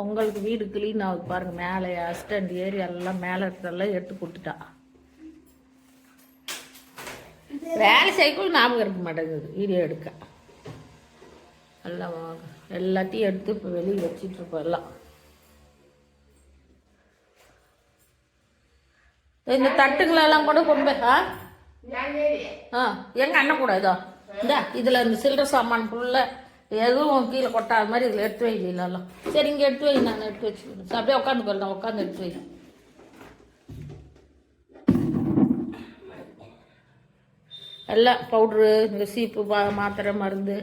பொங்கலுக்கு வீடு க்ளீன் ஆகுது பாருங்க. மேலே அஸ்டண்ட் ஏறி எல்லாம் மேலே இருக்கிறதெல்லாம் எடுத்து கொடுத்துட்டா. வேலை செய்யக்குள்ள ஞாபகம் இருக்க மாட்டேங்குது. வீடியோ எடுக்க. எல்லாம். எல்லாத்தையும் எடுத்து இப்போ வெளியே வச்சிட்டு இருப்போம் எல்லாம். இந்த தட்டுங்களெல்லாம் கூட கொண்டு போய் ஆ? ஆ எங்க அண்ணன் கூட இதோ. இந்த இதில் இந்த சில்லற சாமான் ஃபுல்லாக எதுவும் கீழே கொட்டாத மாதிரி இதில் எடுத்து வை இல்லைலாம் சரி இங்கே எடுத்து வை நான் எடுத்து வச்சுக்கிறேன். அப்படியே உட்காந்து போயிடலாம் உட்காந்து எடுத்து வை. எல்லாம் பவுட்ரு இந்த சீப்பு பா மாத்திரை மருந்து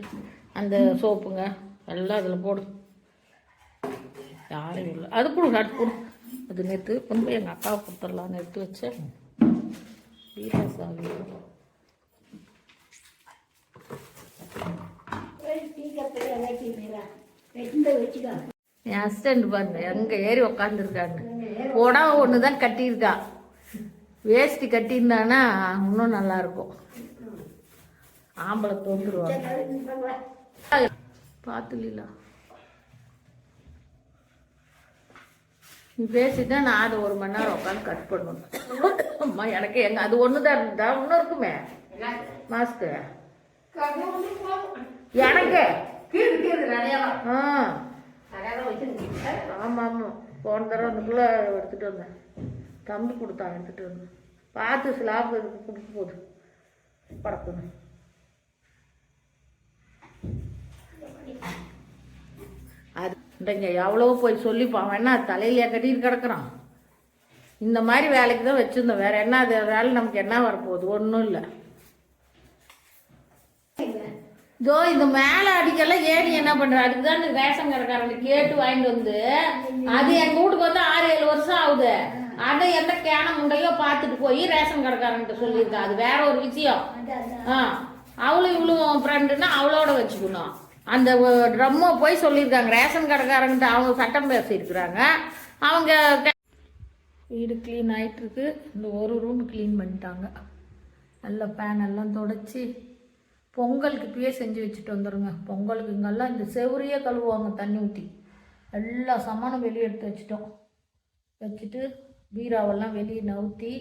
அந்த சோப்புங்க எல்லாம் அதில் போடு. யாரும் இல்லை. அது கொடுங்க நட்டு கொடு அது நேற்று கொண்டு போய் எங்கள் அக்காவை கொடுத்துடலான்னு எடுத்து வச்சேன். வீராசாமி. என் ஹஸ்பண்ட் பாருங்க எங்க ஏறி உக்காந்துருக்காங்க. புடவை ஒன்று தான் கட்டியிருக்கா. வேஷ்டி கட்டியிருந்தானா இன்னும் நல்லா இருக்கும். ஆம்பளை தோந்துருவாங்க பார்த்து லீலா நீ பேசிட்டா நான் அதை ஒரு மணி நேரம் உட்காந்து கட் பண்ணணும். அம்மா எனக்கு எங்க அது ஒன்று தான் இருந்தா இன்னும் இருக்குமே மாஸ்க்கு எனக்கு? ஆ. ஆமாம் ஆமாம் போன தடவை அதுக்குள்ளே எடுத்துகிட்டு வந்தேன். தம்பி கொடுத்தான் எடுத்துகிட்டு வந்தேன். பார்த்து ஸ்லாப் இதுக்கு கொடுக்க போகுது. படக்கணும் அது இன்றைங்க எவ்வளோ போய் சொல்லிப்பான் வேணா தலையிலையா கட்டிட்டு கிடக்குறான். இந்த மாதிரி வேலைக்கு தான் வச்சுருந்தோம் வேற என்ன அது வேலை நமக்கு என்ன வரப்போகுது? ஒன்றும் இல்லை. இதோ இந்த மேலே அடிக்கெல்லாம் ஏடி என்ன பண்ற? அதுக்கு தான் இந்த ரேஷன் கடைக்காரங்களுக்கு கேட்டு வாங்கிட்டு வந்து அது எங்க வீட்டுக்கு வந்து ஆறு ஏழு வருஷம் ஆகுது. அதை எந்த கேன முண்டையோ பார்த்துட்டு போய் ரேஷன் கடைக்காரன்கிட்ட சொல்லியிருக்கா. அது வேற ஒரு விஷயம். ஆ அவளும் இவளும் ஃப்ரெண்டுன்னா அவளோட வச்சுக்கணும். அந்த ட்ரம்மை போய் சொல்லியிருக்காங்க. ரேஷன் கடைக்காரங்கிட்ட அவங்க சட்டம் பேசியிருக்கிறாங்க. அவங்க வீடு க்ளீன் ஆயிட்டிருக்கு இந்த ஒரு ரூம் க்ளீன் பண்ணிட்டாங்க. நல்ல பேன் எல்லாம் தொடச்சி. பொங்கலுக்கு இப்பயே செஞ்சு வச்சுட்டு வந்துடுங்க பொங்கலுக்கு இங்கெல்லாம் இந்த செவரியே கழுவுவாங்க தண்ணி ஊற்றி எல்லா சமானம் வெளியே எடுத்து வச்சிட்டோம். வச்சுட்டு பீராவெல்லாம் வெளியே நவுத்தி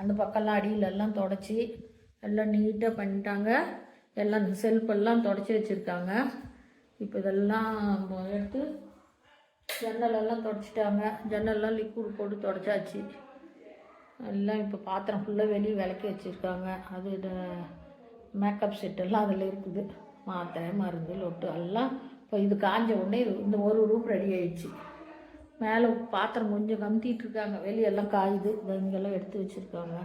அந்த பக்கம்லாம் அடியிலெல்லாம் தொடச்சி எல்லாம் நீட்டாக பண்ணிட்டாங்க. எல்லாம் இந்த செல்ஃபெல்லாம் தொடச்சி வச்சுருக்காங்க. இப்போ இதெல்லாம் எடுத்து ஜன்னலெல்லாம் தொடச்சிட்டாங்க. ஜன்னல்லாம் லிக்விட் போட்டு தொடச்சாச்சு. எல்லாம் இப்போ பாத்திரம் ஃபுல்லாக வெளியே விளக்கி வச்சுருக்காங்க. அது இதை மேக்கப் செட் எல்லாம் அதில் இருக்குது. மாத்திரை மருந்து லொட்டு எல்லாம் இப்போ இது காஞ்ச உடனே இந்த ஒரு ரூம் ரெடி ஆயிடுச்சு. மேலே பாத்திரம் கொஞ்சம் கமுத்திட்டு இருக்காங்க. வெளியெல்லாம் காயுது. இங்கெல்லாம் எடுத்து வச்சுருக்காங்க.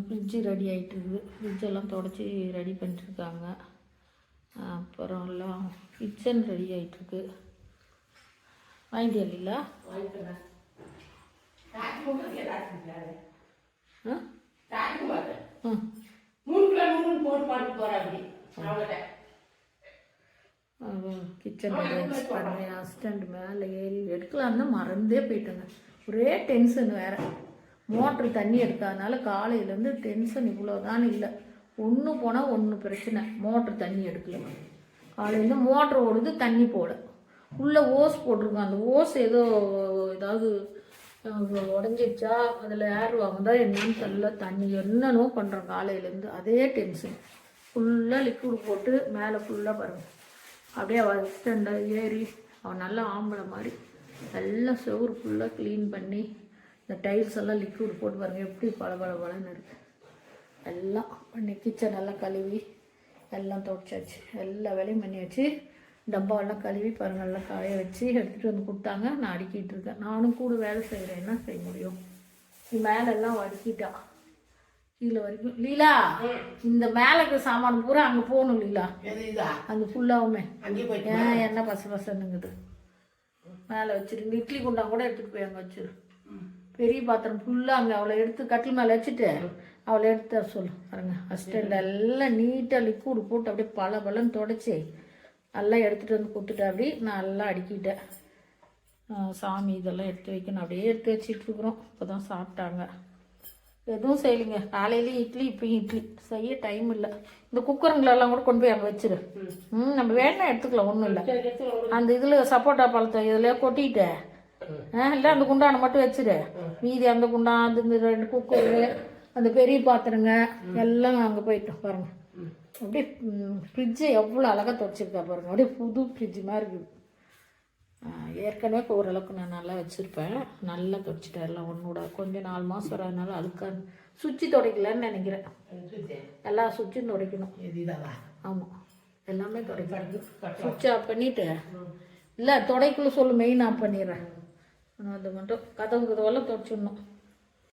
ஃப்ரிட்ஜு ரெடி ஆகிட்டு இருக்குது. ஃப்ரிட்ஜெல்லாம் தொடச்சி ரெடி பண்ணிட்டுருக்காங்க. அப்புறம் எல்லாம் கிச்சன் ரெடி ஆகிட்டுருக்கு வாங்கிட்டியா இல்லைங்களா ஆ? ஆ கிச்சன் பண்ணி அசிஸ்டண்ட் மேலே ஏறி எடுக்கலான்னு மறந்தே போயிட்டேங்க. ஒரே டென்ஷன் வேற. மோட்ரு தண்ணி எடுக்காதனால காலையிலேருந்து டென்ஷன் இவ்வளோதான் இல்லை. ஒன்று போனால் ஒன்று பிரச்சனை. மோட்ரு தண்ணி எடுக்கல. காலையில் மோட்ரு ஓடுது தண்ணி போட உள்ளே ஓஸ் போட்டிருக்கோம் அந்த ஓஸ் ஏதோ ஏதாவது உடஞ்சிடுச்சா? அதில் ஏர் வாங்குதா என்னன்னு தெரியல. தண்ணி என்னென்னோ பண்ணுறோம் காலையிலேருந்து. அதே டென்ஷன் ஃபுல்லாக லிக்விட் போட்டு மேலே ஃபுல்லாக பாருங்கள் அப்படியே அவள் அசிஸ்டண்ட ஏறி அவன் நல்லா ஆம்பளை மாதிரி எல்லாம் செவுறு ஃபுல்லாக க்ளீன் பண்ணி இந்த டைல்ஸ் எல்லாம் லிக்விட் போட்டு பாருங்கள் எப்படி பல பல பலன்னு இருக்குது எல்லாம் பண்ணி கிச்சன் எல்லாம் கழுவி எல்லாம் துடைச்சாச்சு. எல்லா வேலையும் பண்ணியாச்சு. டப்பாவெல்லாம் கழுவி பாருங்க எல்லாம் காய வச்சு எடுத்துகிட்டு வந்து கொடுத்தாங்க. நான் அடுக்கிட்டு இருக்கேன். நானும் கூட வேலை செய்கிறேன் என்ன செய்ய முடியும்? மேலெல்லாம் அடுக்கிட்டா. கீழே வரைக்கும். லீலா இந்த மேலே இருக்கிற சாமான் பூரா அங்கே போகணும் லீலா. அந்த ஃபுல்லாவுமே ஏன் என்ன பச பசனுங்குது மேலே வச்சிரு. இட்லி குண்டா கூட எடுத்துகிட்டு போய் அங்கே வச்சிரு. பெரிய பாத்திரம் ஃபுல்லாக அங்கே அவளை எடுத்து கட்டில் மேலே வச்சுட்டு அவளை எடுத்து சொல்லு. பாருங்க. அசிஸ்டண்ட் எல்லாம் நீட்டாக லிக்விட் போட்டு அப்படியே பல பலன்னு தொடச்சி. எல்லாம் எடுத்துகிட்டு வந்து கொடுத்துட்டு அப்படி நான் அடுக்கிட்டேன். சாமி இதெல்லாம் எடுத்து வைக்கணும். அப்படியே எடுத்து வச்சிட்ருக்குறோம் இப்போ தான் சாப்பிட்டாங்க. எதுவும் செய்யலைங்க. காலையிலையும் இட்லி இப்பயும் இட்லி. செய்ய டைம் இல்லை. இந்த குக்கருங்களெல்லாம் கூட கொண்டு போய் அங்கே வச்சிரு. ம் நம்ம வேணா எடுத்துக்கலாம். ஒன்றும் இல்லை. அந்த இதில் சப்போட்டா பழத்தை இதில் கொட்டிட்டு. ஆ இல்லை அந்த குண்டானை மட்டும் வச்சிரு. மீதி அந்த குண்டான் அது இந்த ரெண்டு குக்கரு அந்த பெரிய பாத்திரங்க எல்லாம் அங்கே போயிட்டோம் பாருங்கள் அப்படியே ஃப்ரிட்ஜு எவ்வளோ அழகாக துடைச்சிருக்கா பாருங்க. அப்படியே புது ஃப்ரிட்ஜு மாதிரி இருக்குது ஏற்கனவே ஓரளவுக்கு நான் நல்லா வச்சுருப்பேன். நல்லா துடைச்சிட்டேன் எல்லாம் ஒன்றோட கொஞ்சம் நாலு மாதம் வராதனால அழுக்காக சுவிட்சு துடைக்கலன்னு நினைக்கிறேன். எல்லா சுவிட்சும் துடைக்கணும்? ஆமாம் எல்லாமே துடைக்கணும். சுவிட்ச் ஆஃப் பண்ணிவிட்டு இல்லை துடைக்கல சொல்லு மெயின் ஆஃப் பண்ணிடுறேன். அது மட்டும் கதவு கதவெல்லாம் துடைச்சிடணும்.